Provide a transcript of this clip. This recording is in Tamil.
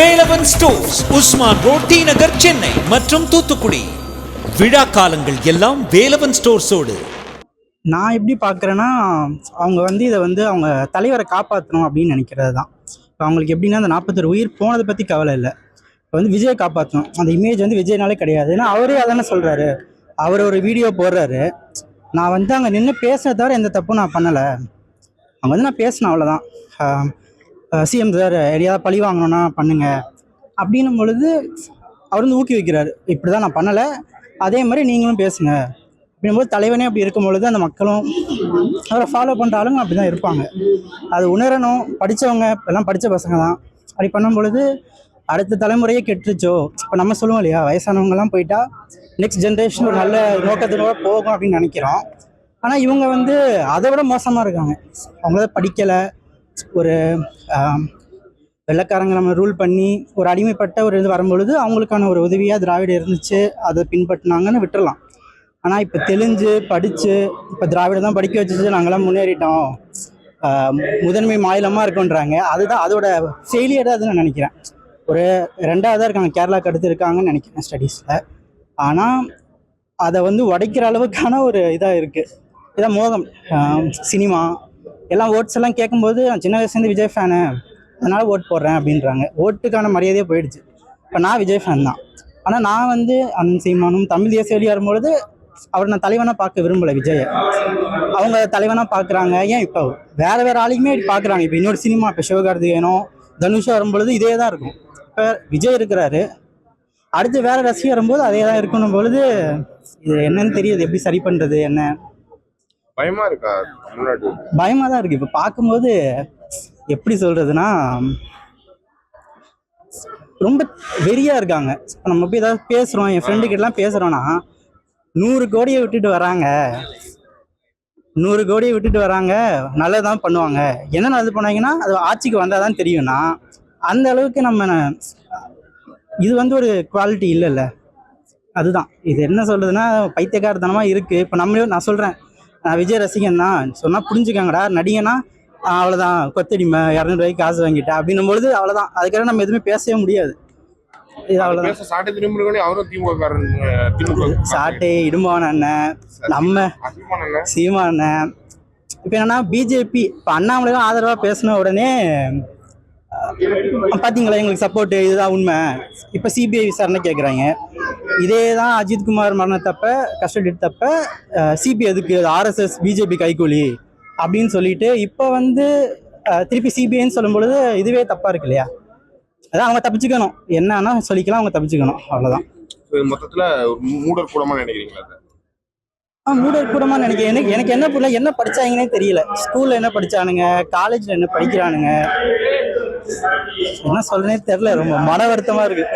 Velavan stores Usman road T Nagar Chennai மற்றும் தூத்துக்குடி. விழா காலங்கள் எல்லாம் வேலவன் ஸ்டோர்ஸோடு. நான் எப்படி பார்க்குறேன்னா அவங்க வந்து இதை வந்து அவங்க தலைவரை காப்பாற்றணும் அப்படின்னு நினைக்கிறது தான். இப்போ அவங்களுக்கு எப்படின்னா அந்த நாற்பத்தொரு உயிர் போனதை பற்றி கவலை இல்லை. இப்போ வந்து விஜயை காப்பாற்றணும் அந்த இமேஜ் வந்து விஜய்னாலே கிடையாது. ஏன்னா அவரே அதானே சொல்கிறாரு அவர் ஒரு வீடியோ போடுறாரு. நான் வந்து அங்கே நின்று பேசுனதை தவிர எந்த தப்பும் நான் பண்ணலை. அங்கே வந்து நான் பேசினேன் அவ்வளோதான் சிஎம் சார் எதையாவது பழி வாங்கணும்னா பண்ணுங்க. அப்படின்னும் பொழுது அவர் வந்து ஊக்குவிக்கிறார் இப்படி தான் நான் பண்ணலை. அதே மாதிரி நீங்களும் பேசுங்க. அப்படிங்கும்போது தலைவனே அப்படி இருக்கும் பொழுது அந்த மக்களும் அவரை ஃபாலோ பண்ணுற ஆளுங்க அப்படி தான் இருப்பாங்க. அது உணரணும். படித்தவங்க எல்லாம் படித்த பசங்க தான். அப்படி பண்ணும் பொழுது அடுத்த தலைமுறையே கெட்டுருச்சோ? இப்போ நம்ம சொல்லுவோம் இல்லையா? வயசானவங்கலாம் போயிட்டா நெக்ஸ்ட் ஜென்ரேஷன் ஒரு நல்ல நோக்கத்தினோட போகும் அப்படின்னு நினைக்கிறோம். ஆனால் இவங்க வந்து அதை விட மோசமாக இருக்காங்க. அவங்க படிக்கலை. ஒரு வெள்ளக்காரங்க நம்ம ரூல் பண்ணி ஒரு அடிமைப்பட்ட ஒரு இது வரும்பொழுது அவங்களுக்கான ஒரு உதவியாக திராவிடம் இருந்துச்சு அதை பின்பற்றினாங்கன்னு விட்டுறலாம். ஆனால் இப்போ தெளிஞ்சு படித்து இப்போ திராவிடம் தான் படிக்க வச்சுச்சு நாங்களாம் முன்னேறிட்டோம். முதன்மை மாநிலமாக இருக்கோன்றாங்க. அதுதான் அதோட ஃபெயிலியர் தான் நான் நினைக்கிறேன். ஒரு ரெண்டாவதாக இருக்காங்க. கேரளா அடுத்து இருக்காங்கன்னு நினைக்கிறேன் ஸ்டடீஸில் ஆனால் அதை வந்து உடைக்கிற அளவுக்கான ஒரு இதாக இருக்குது இதான் மோகம். சினிமா எல்லாம் ஓட்ஸ் எல்லாம் கேட்கும்போது நான் சின்ன வயசுலேருந்து விஜய் ஃபேனு அதனால் ஓட் போடுறேன் அப்படின்றாங்க. ஓட்டுக்கான மரியாதையே போயிடுச்சு. இப்போ நான் விஜய் ஃபேன் தான். ஆனால் நான் வந்து அண்ணன் சீமானும் தமிழ் தேசிய வெளியே வரும்பொழுது அவர் நான் தலைவனாக பார்க்க விரும்பலை விஜயை. அவங்க தலைவனாக பார்க்குறாங்க. ஏன் இப்போ வேறு வேறு ஆளையுமே பார்க்குறாங்க. இப்போ இன்னொரு சினிமா இப்போ சிவகார்த்திகேயனோ தனுஷா வரும்பொழுது இதே தான் இருக்கும். இப்போ விஜய் இருக்கிறாரு. அடுத்து வேறு ரசிகர் வரும்போது அதே தான் இருக்கணும் பொழுது இது என்னன்னு தெரியுது. எப்படி சரி பண்ணுறது என்ன? பயமா இருக்கா தமிழ்நாடு பயமாக தான் இருக்குது இப்போ பார்க்கும்போது எப்படி சொல்றதுன்னா ரொம்ப வெறியா இருக்காங்க. இப்போ நம்ம போய் ஏதாவது பேசுகிறோம் என் ஃப்ரெண்டு கிட்டலாம் பேசுகிறோன்னா நூறு கோடியை விட்டுட்டு வராங்க. நூறு கோடியை விட்டுட்டு வராங்க. நல்லதான் பண்ணுவாங்க. என்ன நல்லது பண்ணுவாங்கன்னா அது ஆட்சிக்கு வந்தால் தான் தெரியும்னா அந்த அளவுக்கு நம்ம இது வந்து ஒரு குவாலிட்டி இல்லைல்ல. அதுதான். இது என்ன சொல்றதுன்னா பைத்தியக்காரத்தனமாக இருக்குது இப்போ நம்மளே நான் சொல்கிறேன் நான் விஜய் ரசிகன் தான் சொன்னால் புரிஞ்சுக்காங்கடா நடிகனா ஆஹ் அவ்வளவுதான். கொத்தடிமை இரநூறுவாய்க்கு காசு வாங்கிட்டேன். அப்படின்னும் பொழுது அவ்வளோதான் அதுக்காக நம்ம எதுவுமே பேசவே முடியாது. இது அவ்வளோதான் சாட்டை திரும்பி அவரும் திமுக காரன் திமுக சாட்டை இடும்பான அண்ணன் நம்ம. சீமா அண்ணன். இப்போ என்னன்னா பிஜேபி இப்போ அண்ணாமலைலாம் ஆதரவாக பேசின உடனே அஹ், பாத்தீங்களா எங்களுக்கு சப்போர்ட் இதுதான் உண்மை. இப்போ சிபிஐ விசாரணை கேட்குறாங்க இதே தான் அஜித்குமார் மரணத்தப்ப கஸ்டடி எடுத்தப்ப சிபிஐ எதுக்கு ஆர்எஸ்எஸ் பிஜேபி கைக்கூலி அப்படின்னு சொல்லிட்டு இப்போ வந்து திருப்பி சிபிஐன்னு சொல்லும் பொழுது இதுவே தப்பாக இருக்கு இல்லையா? அதான் அவங்க தப்பிச்சுக்கணும். என்னன்னா சொல்லிக்கலாம் அவங்க தப்பிச்சுக்கணும். அவ்வளோதான் மொத்தத்துல மூடர் கூடமா நினைக்கிறீங்களா அதை? ஆ மூடர் கூடமா நினைக்கிறேன். எனக்கு எனக்கு என்ன புரியல என்ன படிச்சாங்கன்னே தெரியல. ஸ்கூல்ல என்ன படிச்சானுங்க காலேஜ்ல என்ன படிக்கிறானுங்க? என்ன சொல்றேனே தெரியல. ரொம்ப மன வருத்தமா இருக்கு.